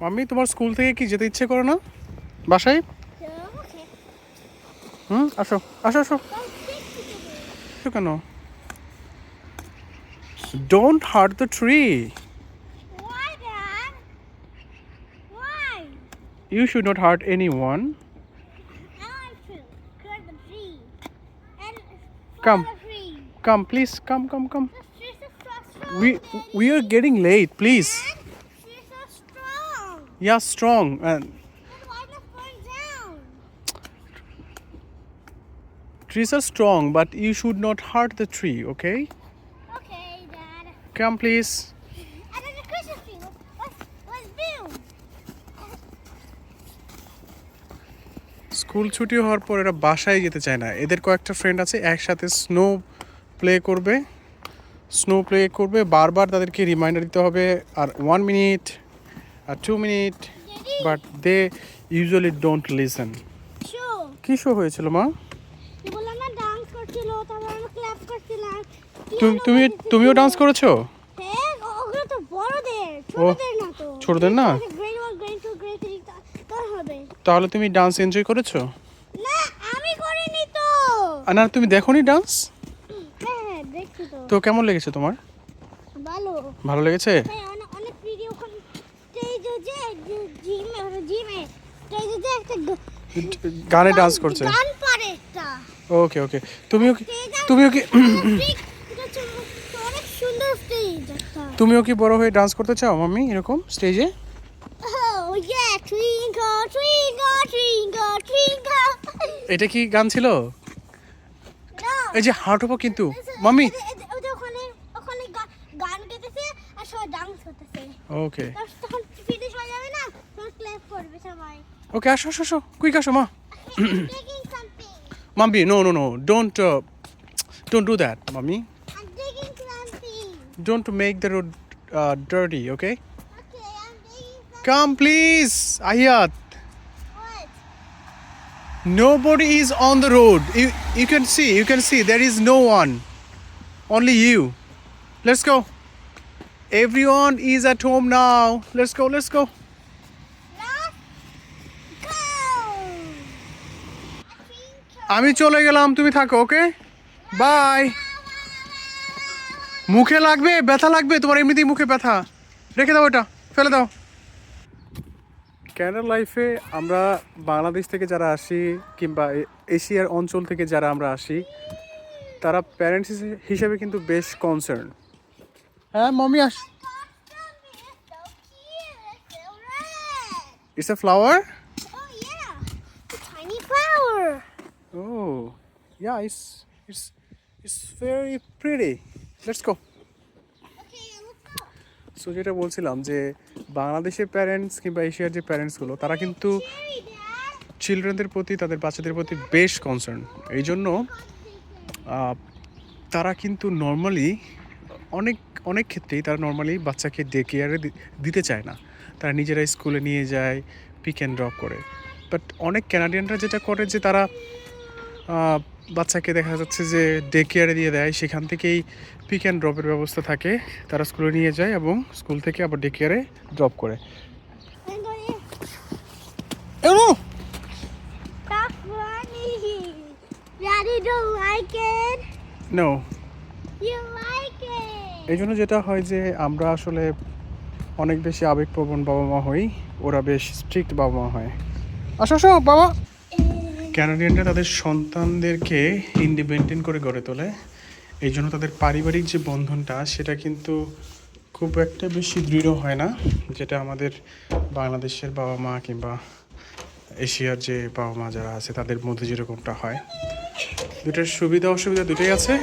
Mummy তোমার school থেকে কি যেতে ইচ্ছে করে না বাসায় হুম আসো আসো আসো কেন don't hurt the tree Why, Dad? Why? You should not hurt any one I want to cut the tree. And Come. Come please come come come The trees are so strong. We we are getting late please Dad, trees are strong. Yeah not going down? trees are strong but you should not hurt the tree okay Okay, Dad. come please And then the Christmas tree. Let's, let's build. School ছুটি হওয়ার পর এরা বাসায় যেতে চায় না এদের কয়েকটা ফ্রেন্ড আছে একসাথে স্নো প্লে করবে স্নো প্লে করবে বারবার তাদেরকে রিমাইন্ডার দিতে হবে আর one minute minute Daddy, but they usually don't listen sure. কী শো হয়েছিল মা? বললাম না ডান্স করছিল তারপর আমরা ক্লাপ করছিলাম। তুমি তুমি তুমিও ডান্স করেছ? হ্যাঁ ছোটদের না তো। ছোটদের না? Grade one grade two grade three তোর হবে। তাহলে তুমি ডান্স এনজয় করেছ? না তুমি দেখোনি ডান্স হ্যাঁ হ্যাঁ তো। কেমন লেগেছে তোমার? ভালো। ভালো লেগেছে হ্যাঁ অনেক অনেক ভিডিও ওখানে স্টেজে যে জিমে জিমে স্টেজে একটা গানে ডান্স করছে। গান পারে একটা। ওকে ওকে তুমিও কি তুমিও কি অনেক সুন্দর স্টেজ তুমিও কি বড় হয়ে ডান্স করতে চাও মাম্মি এরকম স্টেজে. এটা কি গান ছিল? এই যে হার্ট হব কিন্তু। মাম্মি। ওখানে ওখানে গান গেতেছে আর সবাই ডান্স করতেছে। ওকে Okay, show, show, show. quick, Ash, Ma. Mummy, no, no, no. Don't, uh, don't do that, Mummy. I'm digging something. Don't make the road uh, dirty, okay? Okay, I'm digging something. Come, please, Ayat. What? Nobody is on the road. You, you can see, you can see. There is no one. Only you. Let's go. Everyone is at home now. Let's go, let's go. আমি চলে গেলাম তুমি থাকো ওকে? By. মুখে লাগবে ব্যথা লাগবে? তোমার এমনিতেই মুখে ব্যথা। রেখে দাও ওটা ফেলে দাও। ক্যানাডা লাইফে আমরা বাংলাদেশ থেকে যারা আসি কিংবা এ- এশিয়ার অঞ্চল থেকে যারা আমরা আসি তারা প্যারেন্টস হিসেবে কিন্তু বেশ কনসার্ন হ্যাঁ mommy us. It's a flower Oh yeah, a tiny flower. It's it's very pretty let's go Okay, let's go. So যেটা বলছিলাম যে বাংলাদেশের প্যারেন্টস কিংবা এশিয়ার যে প্যারেন্টসগুলো তারা কিন্তু. চিলড্রেনদের প্রতি তাদের বাচ্চাদের প্রতি বেশ কনসার্ন এই জন্য তারা কিন্তু নর্মালি অনেক অনেক ক্ষেত্রেই তারা নর্মালি বাচ্চাকে ডে কেয়ারে দিতে চায় না। তারা নিজেরাই স্কুলে নিয়ে যায় পিক অ্যান্ড ড্রপ করে। বাট অনেক ক্যানাডিয়ানরা যেটা করে যে তারা বাচ্চাকে দেখা যাচ্ছে যে ডে কেয়ারে দিয়ে দেয়, সেখান থেকেই পিক অ্যান্ড ড্রপের ব্যবস্থা থাকে তারা স্কুলে নিয়ে যায় এবং স্কুল থেকে আবার ডে কেয়ারে ড্রপ করে. নো. এই জন্য যেটা হয় যে আমরা আসলে অনেক বেশি আবেগপ্রবণ বাবা মা হই, ওরা বেশ স্ট্রিক্ট বাবা মা হয় আসো আসো, বাবা ক্যানাডিয়ানরা তাদের সন্তানদেরকে ইন্ডিপেন্ডেন্ট করে গড়ে তোলে। এই জন্য তাদের পারিবারিক যে বন্ধনটা, সেটা কিন্তু খুব একটা বেশি দৃঢ় হয় না, যেটা আমাদের বাংলাদেশের বাবা মা কিংবা এশিয়ার যে বাবা মা যারা আছে, তাদের মধ্যে যেরকমটা হয়। দুটার সুবিধা অসুবিধা দুটোই আছে।